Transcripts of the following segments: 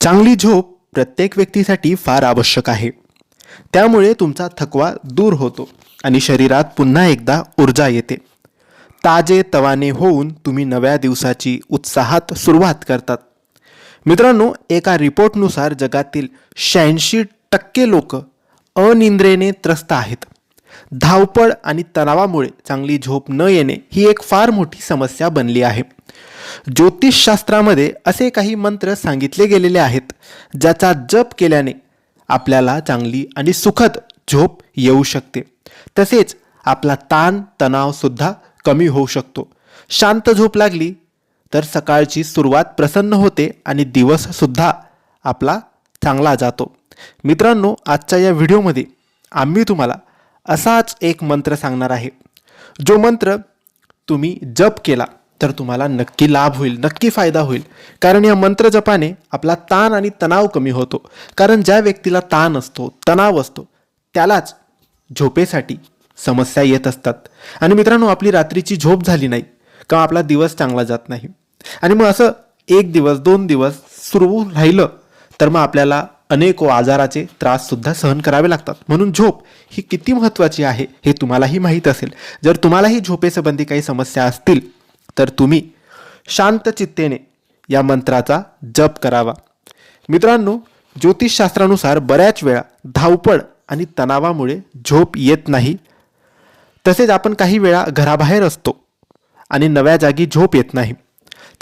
चांगली झोप प्रत्येक व्यक्तीसाठी फार आवश्यक आहे. त्यामुळे तुमचा थकवा दूर होतो आणि शरीरात पुन्हा एकदा ऊर्जा येते. ताजे तवाने होऊन तुम्ही नव्या दिवसाची उत्साहात सुरुवात करतात. मित्रांनो एका रिपोर्टनुसार जगातील शहाऐंशी टक्के लोक अनिंद्रेने त्रस्त आहेत. धावपळ आणि तणावामुळे चांगली झोप न येणे ही एक फार मोठी समस्या बनली आहे. ज्योतिषशास्त्रामध्ये असे काही मंत्र सांगितले गेलेले आहेत ज्याचा जप केल्याने आपल्याला चांगली आणि सुखद झोप येऊ शकते. तसेच आपला ताण तणावसुद्धा कमी होऊ शकतो. शांत झोप लागली तर सकाळची सुरुवात प्रसन्न होते आणि दिवससुद्धा आपला चांगला जातो. मित्रांनो आजच्या या व्हिडिओमध्ये आम्ही तुम्हाला असाच एक मंत्र सांगणार आहे. जो मंत्र तुम्ही जप केला तर तुम्हाला नक्की लाभ होईल नक्की फायदा होईल. कारण या मंत्र जपाने आपला ताण आणि तणाव कमी होतो. कारण ज्या व्यक्तीला ताण असतो तणाव असतो त्यालाच झोपेसाठी समस्या येत असतात. आणि मित्रांनो आपली रात्रीची झोप झाली नाही का आपला दिवस चांगला जात नाही. आणि मग असं एक दिवस दोन दिवस सुरू राहिलं तर मग आपल्याला अनेक आजाराचे त्राससुद्धा सहन करावे लागतात. म्हणून झोप ही किती महत्त्वाची आहे हे तुम्हालाही माहीत असेल. जर तुम्हालाही झोपेसंबंधी काही समस्या असतील तर तुम्ही शांत चित्तेने या मंत्राचा जप करावा. मित्रांनो ज्योतिषशास्त्रानुसार बऱ्याच वेळा धावपळ आणि तणावामुळे झोप येत नाही. तसेच आपण काही वेळा घराबाहेर असतो आणि नव्या जागी झोप येत नाही.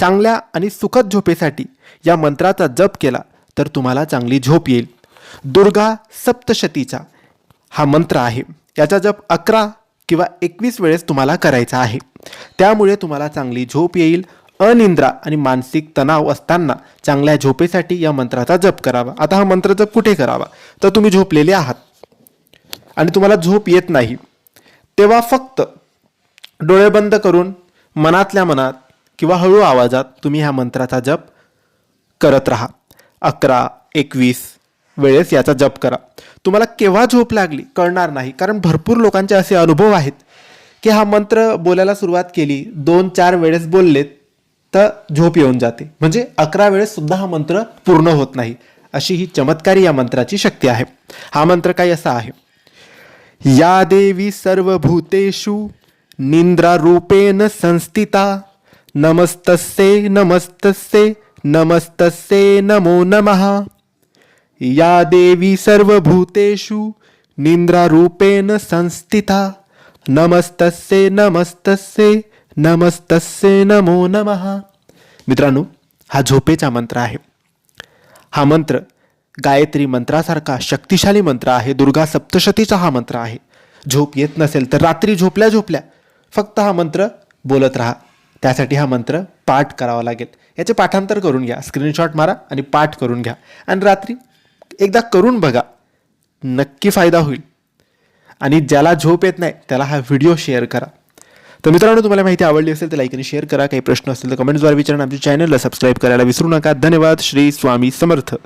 चांगल्या आणि सुखद झोपेसाठी या मंत्राचा जप केला तर तुम्हाला चांगली झोप येईल. दुर्गा सप्तशतीचा हा मंत्र आहे. याचा जप अकरा किंवा एकवीस वेळेस तुम्हाला करायचा आहे. त्यामुळे तुम्हाला चांगली झोप येईल. अनिंद्रा आणि मानसिक तणाव असताना चांगल्या झोपेसाठी या मंत्राचा जप करावा. आता हा मंत्र जप कुठे करावा? तर तुम्ही झोपलेले आहात. आणि तुम्हाला झोप येत नाही. तेव्हा फक्त डोळे बंद करून मनातल्या मनात किंवा हळू आवाजात तुम्ही ह्या मंत्राचा जप करत राहा. अकरा एकवीस वेळेस याचा जप करा. तुम्हाला केव्हा झोप लागली कळणार नाही. कारण भरपूर लोकांचे असे अनुभव आहेत की हा मंत्र बोलायला सुरुवात केली दोन चार वेळेस बोललेत तर झोप येऊन जाते. म्हणजे अकरा वेळेस सुद्धा हा मंत्र पूर्ण होत नाही. अशी ही चमत्कारी या मंत्राची शक्ती आहे. हा मंत्र काही असा आहे. या देवी सर्वभूतेषु निंद्रारूपेण संस्थिता नमस्तस्ये नमस्तस्ये नमस्तस्ये नमो नमः. या देवी सर्वभूतेषु निंद्रारूपेण संस्थिता। नमस्तस्ये नमस्तस्ये नमस्तस्ये नमो नमः। मित्रांनो हा झोपेचा मंत्र आहे. हा मंत्र गायत्री मंत्रासारखा शक्तिशाली मंत्र आहे. दुर्गा सप्तशतीचा हा मंत्र आहे. झोप येत नसेल तर रात्री झोपल्या झोपल्या फक्त हा मंत्र बोलत राहा. त्यासाठी हा मंत्र पाठ करावा लागेल. याचे पाठांतर करून घ्या. स्क्रीनशॉट मारा आणि पाठ करून घ्या. आणि रात्री एकदा करून बघा. नक्की फायदा होईल. आणि ज्याला झोप येत नाही त्याला हा व्हिडिओ शेअर करा. तर मित्रांनो तुम्हाला माहिती आवडली असेल तर लाईक आणि शेअर करा. काही प्रश्न असतील तर कमेंट्सद्वारे विचारा आमच्या चॅनलला सबस्क्राईब करायला विसरू नका. धन्यवाद. श्री स्वामी समर्थ.